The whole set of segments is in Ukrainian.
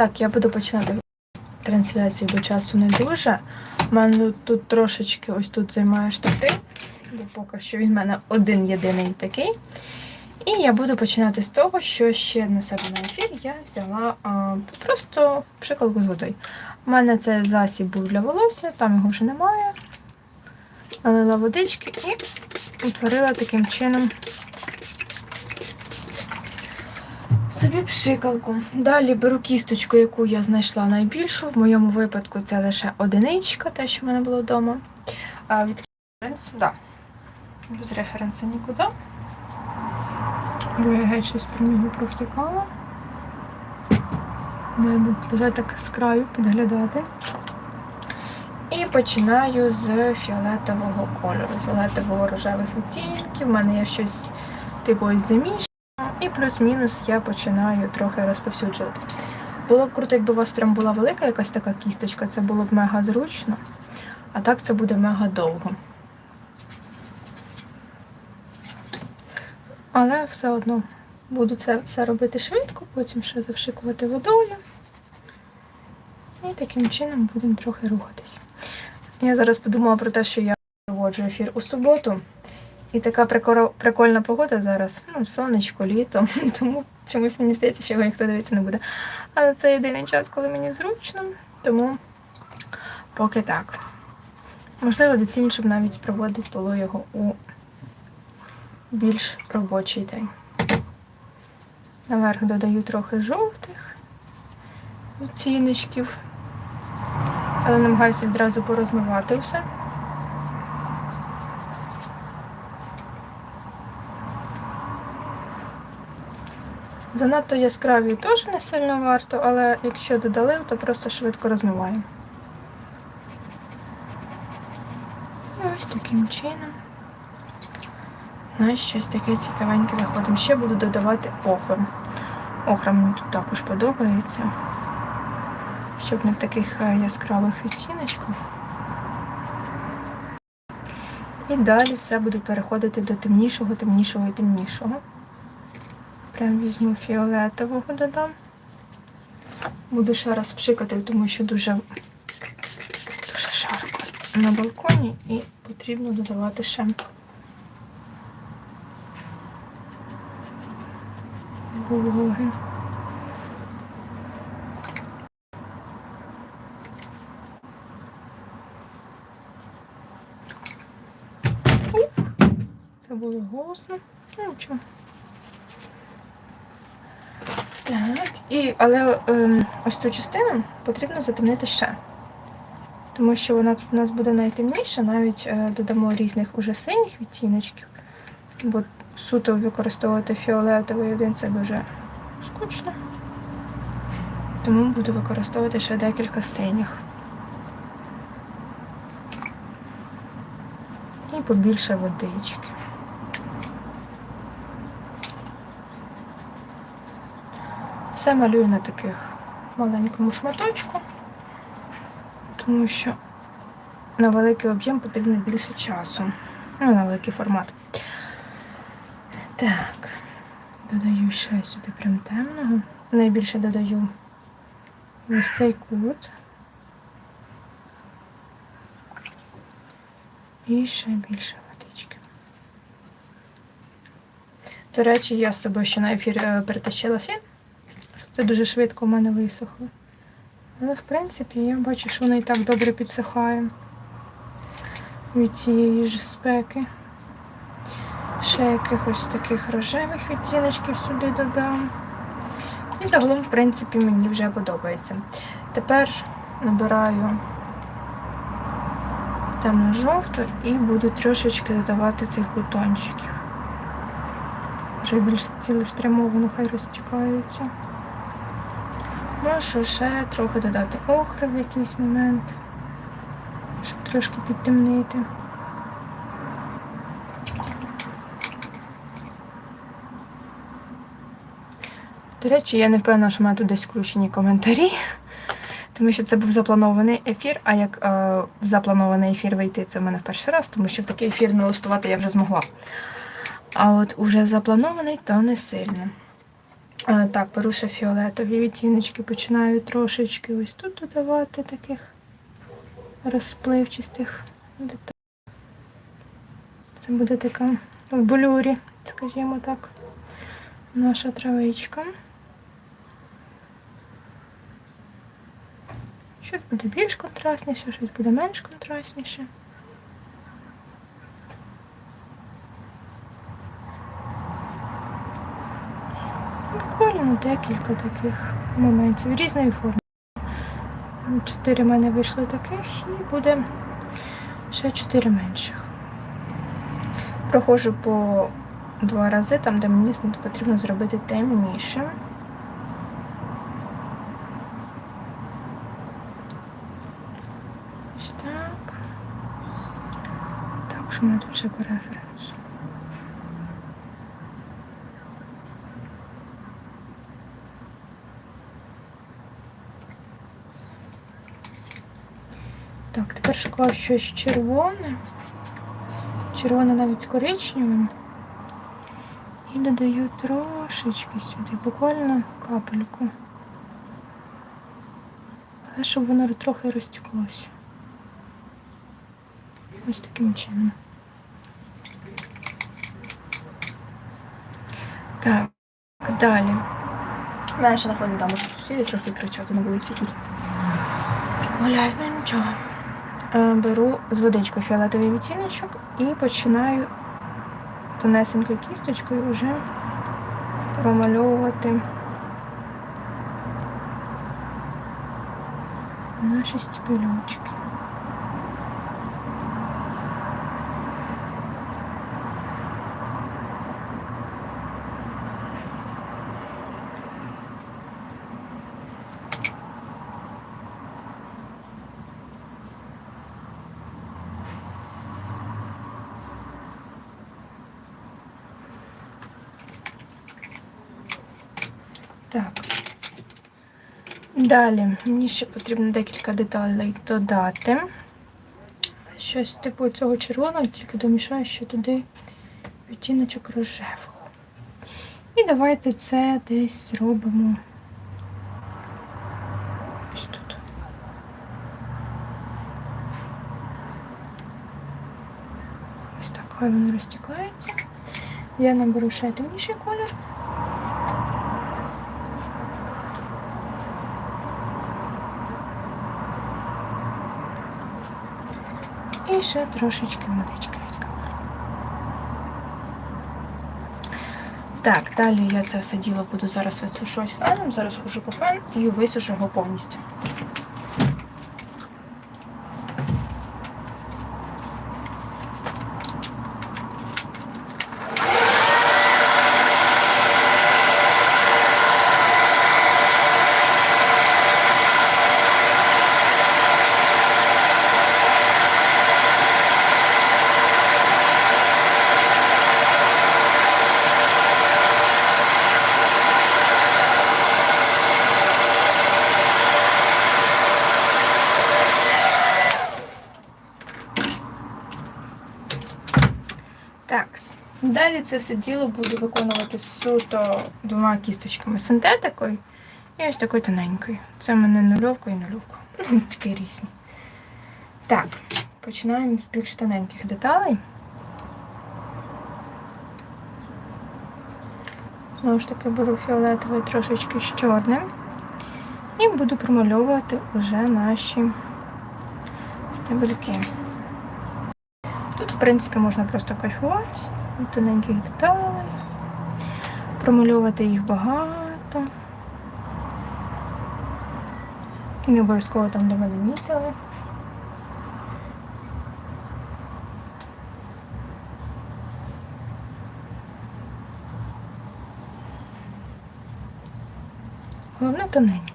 Так, я буду починати трансляцію, бо часу не дуже. У мене тут трошечки ось тут займає штатив, бо поки що він в мене один єдиний такий. І я буду починати з того, що ще на себе на ефір я взяла а, просто пшикалку з водою. У мене це засіб був для волосся, там його вже немає. Налила водички і утворила таким чином собі пшикалку. Далі беру кісточку, яку я знайшла найбільшу. В моєму випадку це лише одиничка, те, що в мене було вдома. А від референсу, да. Без референсу нікуди. Бо я геть щось про нього провтикала. Мабуть, лише так з краю підглядати. І починаю з фіолетового кольору, фіолетово-рожевих відтінків. У мене є щось типу ось заміж. Плюс-мінус я починаю трохи розповсюджувати. Було б круто, якби у вас прям була велика якась така кісточка, це було б мега зручно, а так це буде мега довго. Але все одно буду це все робити швидко, потім ще завшикувати водою. І таким чином будемо трохи рухатись. Я зараз подумала про те, що я проводжу ефір у суботу. І така прикольна погода зараз. Ну, сонечко, літо, тому чомусь мені здається, що його ніхто дивитися не буде. Але це єдиний час, коли мені зручно, тому поки так. Можливо, доцільніше б навіть проводити було його у більш робочий день. Наверх додаю трохи жовтих відтіночків, але намагаюся відразу порозмивати все. Занадто яскраві теж не сильно варто, але якщо додали, то просто швидко розмиваємо. Ось таким чином у нас щось таке цікавеньке виходить. Ще буду додавати охру. Охра мені тут також подобається. Щоб не в таких е, яскравих відтіночках. І далі все буду переходити до темнішого, темнішого і темнішого. Прям візьму фіолетового додам. Буду ще раз пшикати, тому що дуже, жарко на балконі і потрібно додавати ще. Вологи. Це було голосно. Ну, нічого. Так, і, але ем, ось цю частину потрібно затемнити ще. Тому що вона тут у нас буде найтемніша, навіть е, додамо різних уже синіх відтіночків, бо суто використовувати фіолетовий один це дуже скучно. Тому буду використовувати ще декілька синіх. І побільше водички. Все малюю на таких маленькому шматочку, тому що на великий об'єм потрібно більше часу. Ну, на великий формат. Так, додаю ще сюди прям темного. Найбільше додаю ось цей кут. І ще більше водички. До речі, я з собою ще на ефір е, перетащила фін. Це дуже швидко в мене висохло. Але, в принципі, я бачу, що воно і так добре підсихає від цієї ж спеки. Ще якихось таких рожевих відтіночків сюди додам. І загалом, в принципі, мені вже подобається. Тепер набираю темно-жовту і буду трошечки додавати цих бутончиків. Вже більш цілеспрямовано хай розтікаються. Можу ще трохи додати охри в якийсь момент, щоб трошки підтемнити. До речі, я не впевнена, що мене тут десь включені коментарі, тому що це був запланований ефір, а як е, в запланований ефір вийти, це в мене в перший раз, тому що в такий ефір налаштувати я вже змогла. А от уже запланований, то не сильно. Так, ще фіолетові відтіночки, починаю трошечки ось тут додавати таких розпливчастих деталей. Це буде така в блюрі, скажімо так, наша травичка. Щось буде більш контрастніше, щось буде менш контрастніше. Буквально декілька таких моментів різної форми. Чотири в мене вийшло таких і буде ще чотири менших. Проходжу по два рази, там, де мені потрібно зробити темнішим. Ось так. Так, що мене тут ще по шукаю щось червоне. Червоне навіть з коричневим. І додаю трошечки сюди, буквально капельку. Але щоб воно трохи розтеклося. Ось таким чином. Так, далі. У мене ще на фоні там сусіди трохи кричати на вулиці тут. Гуляють, ну нічого. Е, Беру з водичкою фіолетовий відтіночок і починаю тонесенькою кісточкою вже промальовувати наші стебельочки. Так. Далі мені ще потрібно декілька деталей додати. Щось типу цього червоного, тільки домішаю ще туди відтіночок рожевого. І давайте це десь зробимо ось тут. Ось так, хай воно розтікається. Я наберу ще темніший колір. І ще трошечки водички відкапаю. Так, далі я це все діло буду зараз висушувати феном. Зараз хожу по фен і висушу його повністю. Так, далі це все діло буду виконувати суто двома кісточками синтетикою і ось такою тоненькою. Це в мене нульовка і нульовка. Ну, Такі різні. Так, починаємо з більш тоненьких деталей. Знову ж таки беру фіолетовий трошечки з чорним. І буду промальовувати вже наші стебельки. Тут, в принципі, можна просто кайфувати тоненьких деталей, промальовувати їх багато. І не обов'язково там, де ви намітили. Головне тоненько.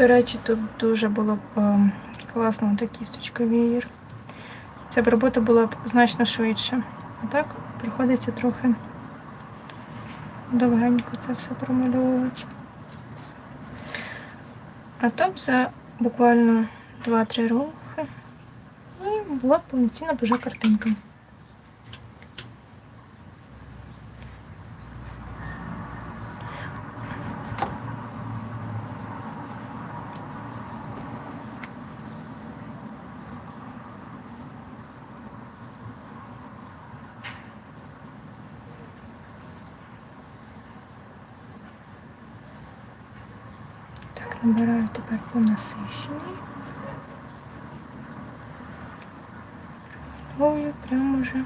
До речі, тут дуже було б е, класно та кісточка веєр. Ця б робота була б значно швидше. А так приходиться трохи довгенько це все промальовувати. А то б за буквально 2-3 рухи і була повноцінна божа картинка. Набираю тепер по насищенні. Ой, прямо вже